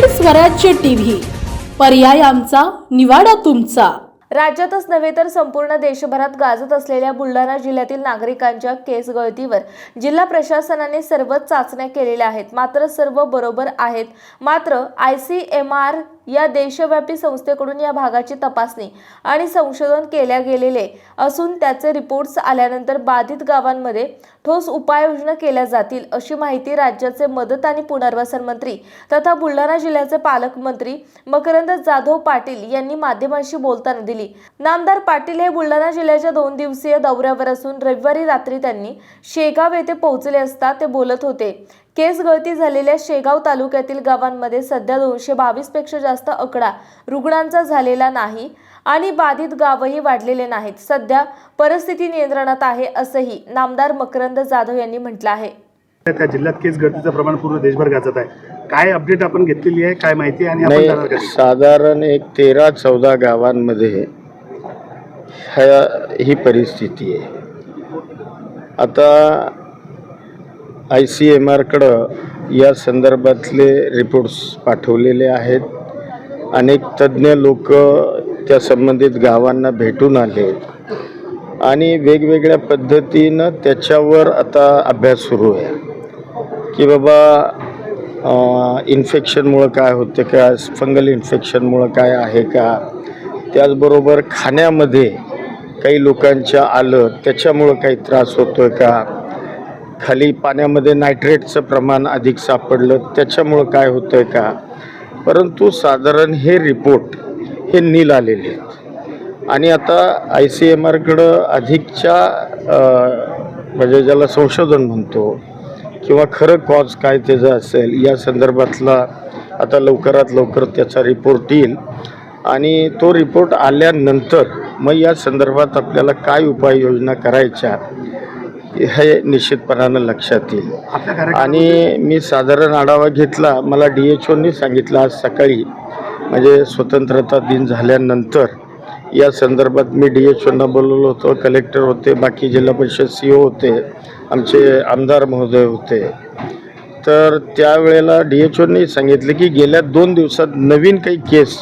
स्वराज्य टीव्ही. पर्याय आमचा निवाडा तुमचा. राज्यातच नव्हे तर संपूर्ण देशभरात गाजत असलेल्या बुलढाणा जिल्ह्यातील नागरिकांच्या केस गळतीवर जिल्हा प्रशासनाने सर्वच चाचण्या केलेल्या आहेत. मात्र सर्व बरोबर आहेत. मात्र आय सी एम आर या देशव्यापी संस्थेकडून या भागाची तपासणी आणि संशोधन केल्या गेलेले असून त्याचे रिपोर्ट्स आल्यानंतर बाधित गावांमध्ये ठोस उपाययोजना केल्या जातील अशी माहिती राज्याचे मदत आणि पुनर्वसन मंत्री तथा बुलढाणा जिल्ह्याचे पालकमंत्री मकरंद जाधव पाटील यांनी माध्यमांशी बोलताना दिली. नामदार पाटील हे बुलढाणा जिल्ह्याच्या दोन दिवसीय दौऱ्यावर असून रविवारी रात्री त्यांनी शेगाव येथे पोहोचले असता ते बोलत होते. केस गळती झालेल्या शेगाव तालुक्यातील गावांमध्ये सध्या दोनशे बावीसपेक्षा जास्त आकडा रुग्णांचा झालेला नाही आणि बाधित गावही वाढलेले नाहीत. सध्या परिस्थिती नियंत्रणात आहे असंही नामदार मकरंद जाधव यांनी म्हटलं आहे. त्या जिल्ह्यात केस गळतीचं प्रमाण पूर्ण देशभर गाजत आहे. काय अपडेट आपण घेतलेली आहे? काय माहिती आहे? आणि साधारण एक तेरा चौदा गावांमध्ये ही परिस्थिती आहे. आता आय सी एम आरकडं या संदर्भातले रिपोर्ट्स पाठवलेले आहेत. अनेक तज्ज्ञ लोक त्या संबंधित गावांना भेटून आले. आणि वेगवेगळ्या पद्धतीनं त्याच्यावर आता अभ्यास सुरू आहे. की बाबा इन्फेक्शनमुळं काय होते का फंगल इन्फेक्शनमुळं काय आहे का? त्याचबरोबर खाण्यामध्ये काही लोकांच्या आलं त्याच्यामुळं काही त्रास होतो आहे का? खाली पाण्यामध्ये नायट्रेटचं प्रमाण अधिक सापडलं. त्याच्यामुळं काय होतं आहे का? परंतु साधारण हे रिपोर्ट हे नील आलेले आहेत. आणि आता आय सी एम आरकडं अधिकच्या म्हणजे ज्याला संशोधन म्हणतो किंवा खरं कॉज काय त्याचं असेल या संदर्भातला आता लवकरात लवकर त्याचा रिपोर्ट येईल. आणि तो रिपोर्ट आल्यानंतर मग या संदर्भात आपल्याला काय उपाययोजना करायच्या हे निश्चितपणानं लक्षात येईल. आणि मी साधारण आढावा घेतला मला डी एच ओनी सांगितलं आज सकाळी म्हणजे स्वतंत्रता दिन झाल्यानंतर. या संदर्भात मी डी एच ओना बोलवलं होतं कलेक्टर होते बाकी जिल्हा परिषद सी ओ होते आमचे आमदार महोदय होते. तर त्यावेळेला डी एच ओनी सांगितलं की गेल्या दोन दिवसात नवीन काही केस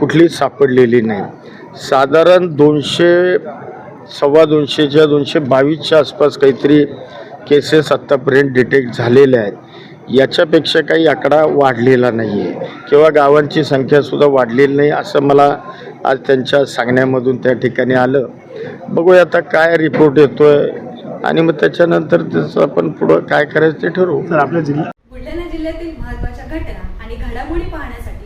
कुठली सापडलेली नाही. साधारण दोनशे सव्वा दोनशेच्या दोनशे बावीसच्या आसपास काहीतरी केसेस आत्तापर्यंत डिटेक्ट झालेल्या आहेत. याच्यापेक्षा काही आकडा वाढलेला नाही आहे किंवा गावांची संख्यासुद्धा वाढलेली नाही असं मला आज त्यांच्या सांगण्यामधून त्या ठिकाणी आलं. बघूया आता काय रिपोर्ट येतोय आणि मग त्याच्यानंतर त्याचं आपण पुढं काय करायचं ते ठरवू. तर आपल्या जिल्ह्यात बुलढाणा जिल्ह्यातील महत्त्वाच्या घटना आणि घडामोडी पाहण्यासाठी